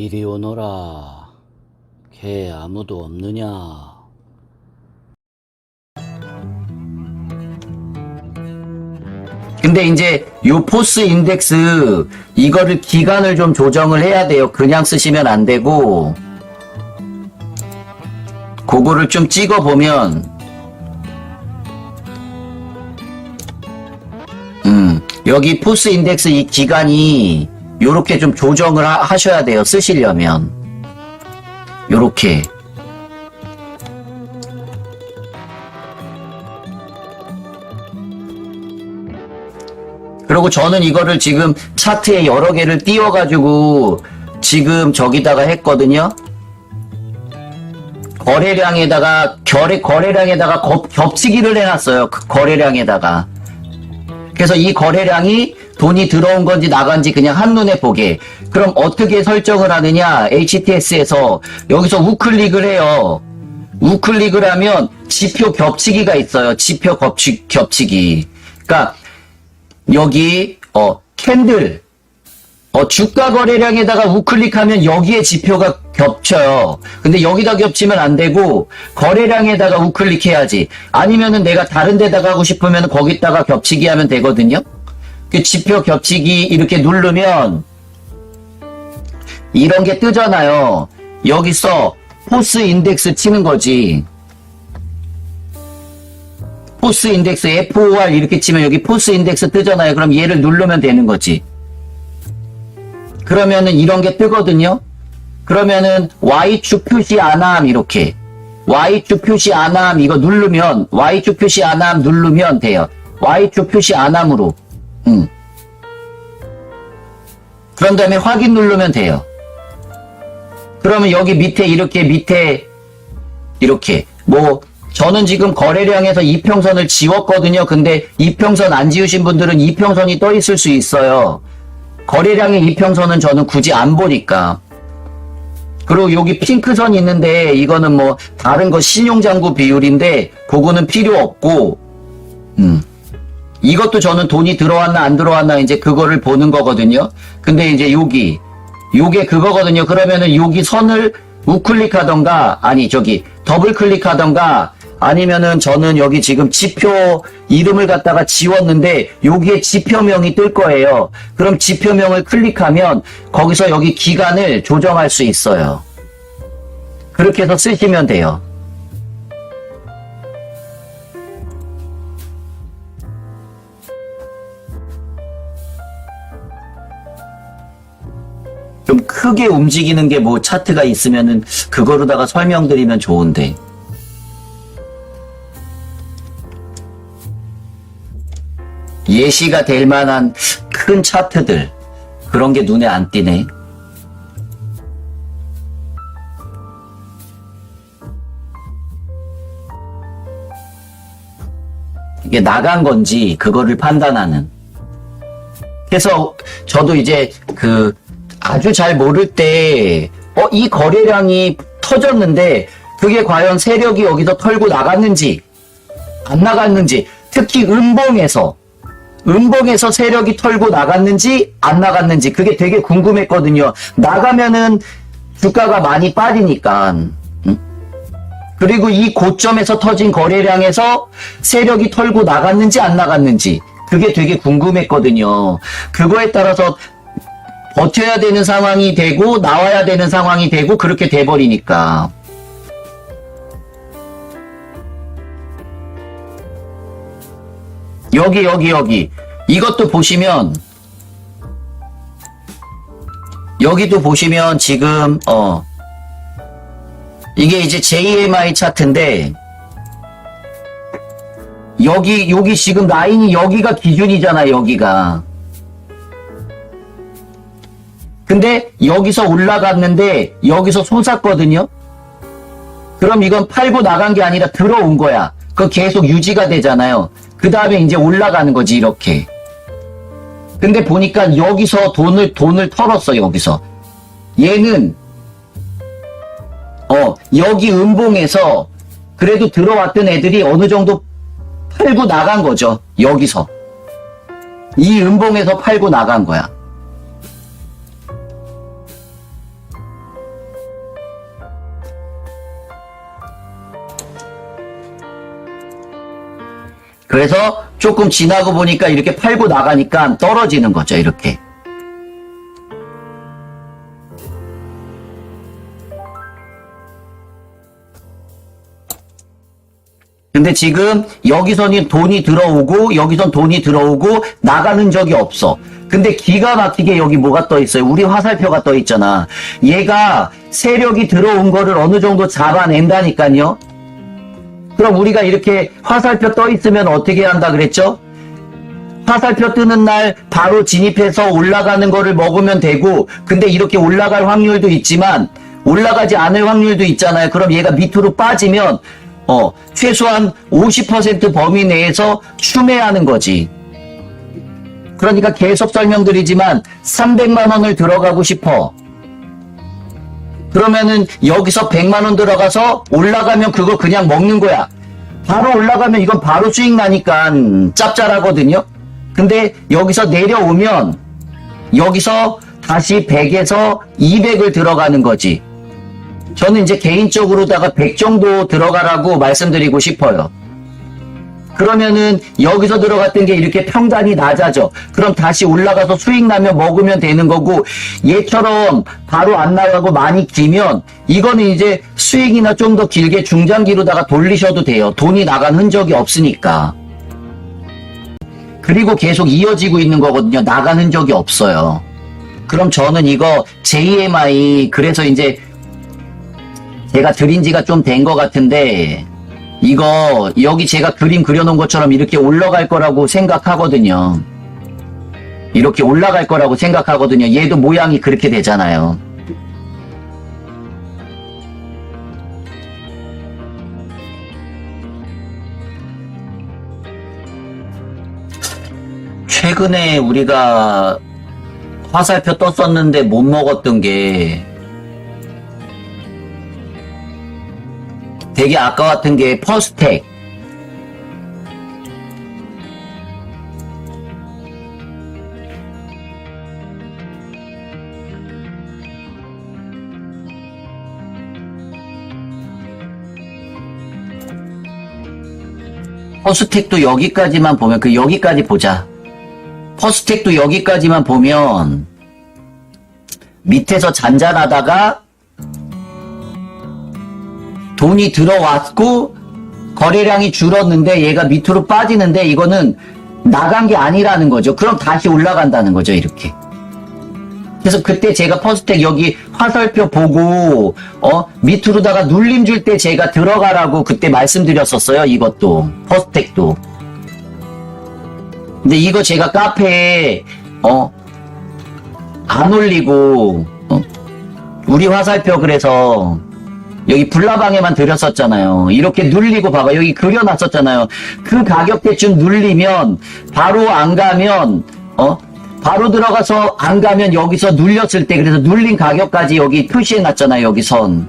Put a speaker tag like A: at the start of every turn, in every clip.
A: 이리 오너라. 걔 아무도 없느냐?
B: 근데 이제 요 포스 인덱스 이거를 기간을 좀 조정을 해야 돼요. 그냥 쓰시면 안 되고 그거를 좀 찍어 보면 음 여기 포스 인덱스 이 기간이 요렇게 좀 조정을 하, 하셔야 돼요. 쓰시려면 요렇게 그리고 저는 이거를 지금 차트에 여러 개를 띄워가지고 지금 저기다가 했거든요. 거래량에다가 결의 거래량에다가 겹, 겹치기를 해놨어요. 그 거래량에다가. 그래서 이 거래량이 돈이 들어온 건지 나간 지 그냥 한눈에 보게. 그럼 어떻게 설정을 하느냐? HTS에서 여기서 우클릭을 해요. 우클릭을 하면 지표 겹치기가 있어요. 지표 겹치, 겹치기. 그러니까 여기 어 캔들 어 주가 거래량에다가 우클릭하면 여기에 지표가 겹쳐요. 근데 여기다 겹치면 안 되고 거래량에다가 우클릭해야지. 아니면은 내가 다른 데다가 하고 싶으면 거기다가 겹치기 하면 되거든요. 그 지표 겹치기 이렇게 누르면 이런 게 뜨잖아요. 여기서 포스 인덱스 치는 거지. 포스 인덱스 FOR 이렇게 치면 여기 포스 인덱스 뜨잖아요. 그럼 얘를 누르면 되는 거지. 그러면은 이런 게 뜨거든요. 그러면은 Y축 표시 안함 이렇게 Y축 표시 안함 이거 누르면 Y축 표시 안함 누르면 돼요. Y축 표시 안함으로. 음. 그런 다음에 확인 누르면 돼요. 그러면 여기 밑에 이렇게 밑에 이렇게 뭐 저는 지금 거래량에서 이평선을 지웠거든요. 근데 이평선 안 지우신 분들은 이평선이 떠 있을 수 있어요. 거래량의 이평선은 저는 굳이 안 보니까. 그리고 여기 핑크선 있는데 이거는 뭐 다른 거 신용장구 비율인데 그거는 필요 없고 음. 이것도 저는 돈이 들어왔나 안 들어왔나 이제 그거를 보는 거거든요. 근데 이제 여기 요게 그거거든요. 그러면은 여기 선을 우클릭 하던가 아니 저기 더블 클릭하던가 아니면은 저는 여기 지금 지표 이름을 갖다가 지웠는데 여기에 지표명이 뜰 거예요. 그럼 지표명을 클릭하면 거기서 여기 기간을 조정할 수 있어요. 그렇게 해서 쓰시면 돼요. 좀 크게 움직이는 게 뭐 차트가 있으면은 그거로다가 설명드리면 좋은데. 예시가 될 만한 큰 차트들 그런 게 눈에 안 띄네. 이게 나간 건지 그거를 판단하는. 그래서 저도 이제 그 아주 잘 모를 때, 어, 이 거래량이 터졌는데, 그게 과연 세력이 여기서 털고 나갔는지, 안 나갔는지, 특히 음봉에서, 음봉에서 세력이 털고 나갔는지, 안 나갔는지, 그게 되게 궁금했거든요. 나가면은 주가가 많이 빠지니까. 음? 그리고 이 고점에서 터진 거래량에서 세력이 털고 나갔는지, 안 나갔는지, 그게 되게 궁금했거든요. 그거에 따라서 버텨야 되는 상황이 되고 나와야 되는 상황이 되고 그렇게 돼버리니까. 여기 여기 여기. 이것도 보시면 여기도 보시면 지금 어 이게 이제 JMI 차트인데 여기 여기 지금 라인이 여기가 기준이잖아 여기가 근데 여기서 올라갔는데 여기서 솟았거든요. 그럼 이건 팔고 나간 게 아니라 들어온 거야. 그 계속 유지가 되잖아요. 그 다음에 이제 올라가는 거지 이렇게. 근데 보니까 여기서 돈을 돈을 털었어 여기서. 얘는 어 여기 음봉에서 그래도 들어왔던 애들이 어느 정도 팔고 나간 거죠. 여기서 이 음봉에서 팔고 나간 거야. 그래서 조금 지나고 보니까 이렇게 팔고 나가니까 떨어지는 거죠, 이렇게. 근데 지금 여기서는 돈이 들어오고 여기선 돈이 들어오고 나가는 적이 없어. 근데 기가 막히게 여기 뭐가 떠 있어요? 우리 화살표가 떠 있잖아. 얘가 세력이 들어온 거를 어느 정도 잡아낸다니까요. 그럼 우리가 이렇게 화살표 떠 있으면 어떻게 한다 그랬죠? 화살표 뜨는 날 바로 진입해서 올라가는 거를 먹으면 되고 근데 이렇게 올라갈 확률도 있지만 올라가지 않을 확률도 있잖아요. 그럼 얘가 밑으로 빠지면 어 최소한 50% 범위 내에서 추매하는 거지. 그러니까 계속 설명드리지만 300만 원을 들어가고 싶어. 그러면은 여기서 100만 원 들어가서 올라가면 그거 그냥 먹는 거야. 바로 올라가면 이건 바로 수익 나니까 짭짤하거든요. 근데 여기서 내려오면 여기서 다시 100에서 200을 들어가는 거지. 저는 이제 개인적으로다가 100 정도 들어가라고 말씀드리고 싶어요. 그러면은 여기서 들어갔던 게 이렇게 평단이 낮아져. 그럼 다시 올라가서 수익 나면 먹으면 되는 거고 얘처럼 바로 안 나가고 많이 기면 이거는 이제 수익이나 좀 더 길게 중장기로다가 돌리셔도 돼요. 돈이 나간 흔적이 없으니까. 그리고 계속 이어지고 있는 거거든요. 나간 흔적이 없어요. 그럼 저는 이거 JMI 그래서 이제 제가 드린 지가 좀 된 것 같은데 이거 여기 제가 그림 그려놓은 것처럼 이렇게 올라갈 거라고 생각하거든요. 이렇게 올라갈 거라고 생각하거든요. 얘도 모양이 그렇게 되잖아요. 최근에 우리가 화살표 떴었는데 못 먹었던 게 되게 아까웠던 게 퍼스텍. 퍼스텍도 여기까지만 보면 그 여기까지 보자. 퍼스텍도 여기까지만 보면 밑에서 잔잔하다가 돈이 들어왔고 거래량이 줄었는데 얘가 밑으로 빠지는데 이거는 나간 게 아니라는 거죠. 그럼 다시 올라간다는 거죠, 이렇게. 그래서 그때 제가 퍼스텍 여기 화살표 보고 어 밑으로다가 눌림 줄 때 제가 들어가라고 그때 말씀드렸었어요. 이것도 퍼스텍도. 근데 이거 제가 카페에 어 안 올리고 어? 우리 화살표 그래서 여기 불나방에만 드렸었잖아요. 이렇게 눌리고 봐봐. 여기 그려놨었잖아요. 그 가격대쯤 눌리면 바로 안 가면 어? 바로 들어가서 안 가면 여기서 눌렸을 때 그래서 눌린 가격까지 여기 표시해 놨잖아요. 여기 선.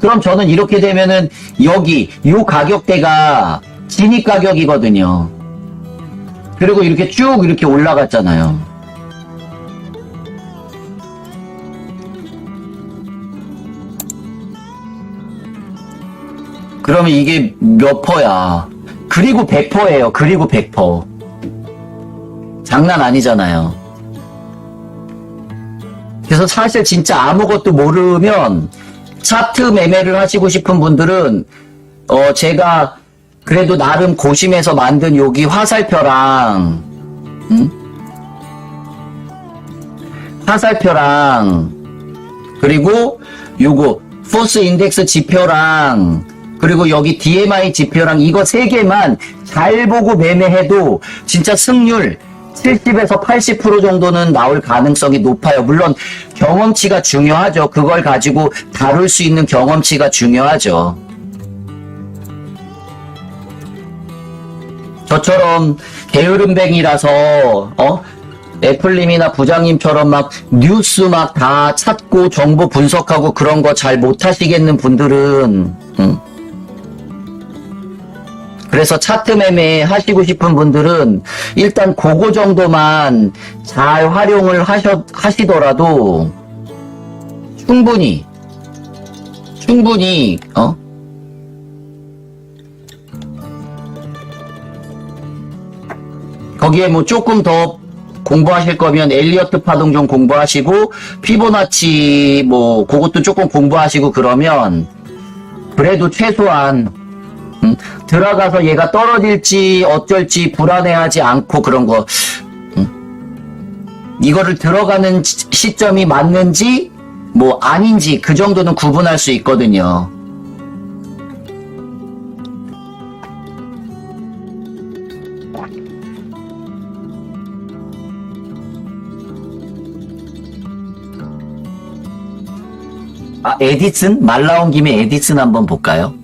B: 그럼 저는 이렇게 되면은 여기 요 가격대가 진입 가격이거든요. 그리고 이렇게 쭉 이렇게 올라갔잖아요. 그러면 이게 몇 퍼야? 그리고 100퍼예요. 그리고 100퍼. 장난 아니잖아요. 그래서 사실 진짜 아무것도 모르면 차트 매매를 하시고 싶은 분들은 어 제가 그래도 나름 고심해서 만든 여기 화살표랑 음? 화살표랑 그리고 요거 포스 인덱스 지표랑 그리고 여기 DMI 지표랑 이거 세 개만 잘 보고 매매해도 진짜 승률 70에서 80% 정도는 나올 가능성이 높아요. 물론 경험치가 중요하죠. 그걸 가지고 다룰 수 있는 경험치가 중요하죠. 저처럼 게으름뱅이라서 어 애플님이나 부장님처럼 막 뉴스 막 다 찾고 정보 분석하고 그런 거 잘 못하시겠는 분들은 음. 그래서 차트 매매 하시고 싶은 분들은 일단 그거 정도만 잘 활용을 하셔, 하시더라도 충분히 충분히 어? 거기에 뭐 조금 더 공부하실 거면 엘리어트 파동 좀 공부하시고 피보나치 뭐 그것도 조금 공부하시고 그러면 그래도 최소한 음, 들어가서 얘가 떨어질지 어쩔지 불안해하지 않고 그런 거 음, 이거를 들어가는 시- 시점이 맞는지 뭐 아닌지 그 정도는 구분할 수 있거든요. 아, 에디슨? 말 나온 김에 에디슨 한번 볼까요?